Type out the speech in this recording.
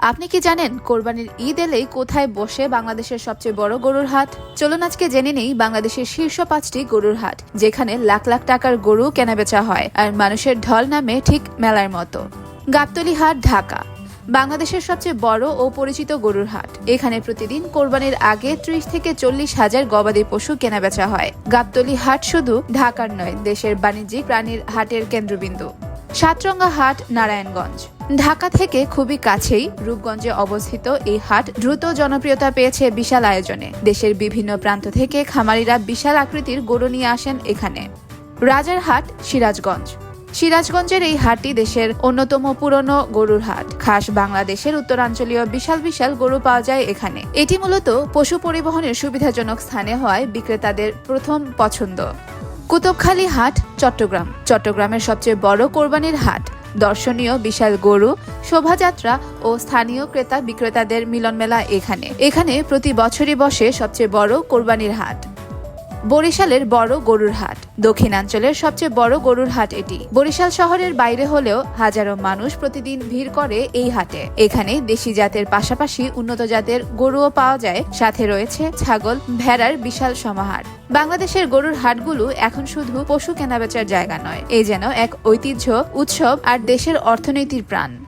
আপনি কি জানেন কোরবানির ঈদ এলেই কোথায় বসে বাংলাদেশের সবচেয়ে বড় গরুর হাট? চলুন আজকে জেনে নেই বাংলাদেশের শীর্ষ পাঁচটি গরুর হাট, যেখানে লাখ লাখ টাকার গরু কেনাবেচা হয় আর মানুষের ঢল নামে ঠিক মেলার মতো। গাবতলি হাট, ঢাকা। বাংলাদেশের সবচেয়ে বড় ও পরিচিত গরুর হাট। এখানে প্রতিদিন কোরবানির আগে ত্রিশ থেকে চল্লিশ হাজার গবাদি পশু কেনাবেচা হয়। গাবতলি হাট শুধু ঢাকার নয়, দেশের বাণিজ্যিক প্রাণীর হাটের কেন্দ্রবিন্দু। সাতরঙ্গা হাট, নারায়ণগঞ্জ। ঢাকা থেকে খুবই কাছেই রূপগঞ্জে অবস্থিত এই হাট দ্রুত জনপ্রিয়তা পেয়েছে বিশাল আয়োজনে। দেশের বিভিন্ন প্রান্ত থেকে খামারিরা বিশাল আকৃতির গরু নিয়ে আসেন এখানে। রাজার হাট, সিরাজগঞ্জ। সিরাজগঞ্জের এই হাটটি দেশের অন্যতম পুরনো গরুর হাট। খাস বাংলাদেশের উত্তরাঞ্চলীয় বিশাল বিশাল গরু পাওয়া যায় এখানে। এটি মূলত পশু পরিবহনের সুবিধাজনক স্থানে হয় বিক্রেতাদের প্রথম পছন্দ। কুতুবখালী হাট, চট্টগ্রাম। চট্টগ্রামের সবচেয়ে বড় কোরবানির হাট। দর্শনীয় বিশাল গরু, শোভাযাত্রা ও স্থানীয় ক্রেতা বিক্রেতাদের মিলনমেলা এখানে। এখানে প্রতি বছরই বসে সবচেয়ে বড় কোরবানির হাট। বরিশালের বড় গরুর হাট। দক্ষিণাঞ্চলের সবচেয়ে বড় গরুর হাট এটি। বরিশাল শহরের বাইরে হলেও হাজারো মানুষ প্রতিদিন ভিড় করে এই হাটে। এখানে দেশি জাতের পাশাপাশি উন্নত জাতের গরুও পাওয়া যায়। সাথে রয়েছে ছাগল, ভেড়ার বিশাল সমাহার। বাংলাদেশের গরুর হাটগুলো এখন শুধু পশু কেনাবেচার জায়গা নয়, এ যেন এক ঐতিহ্য, উৎসব আর দেশের অর্থনীতির প্রাণ।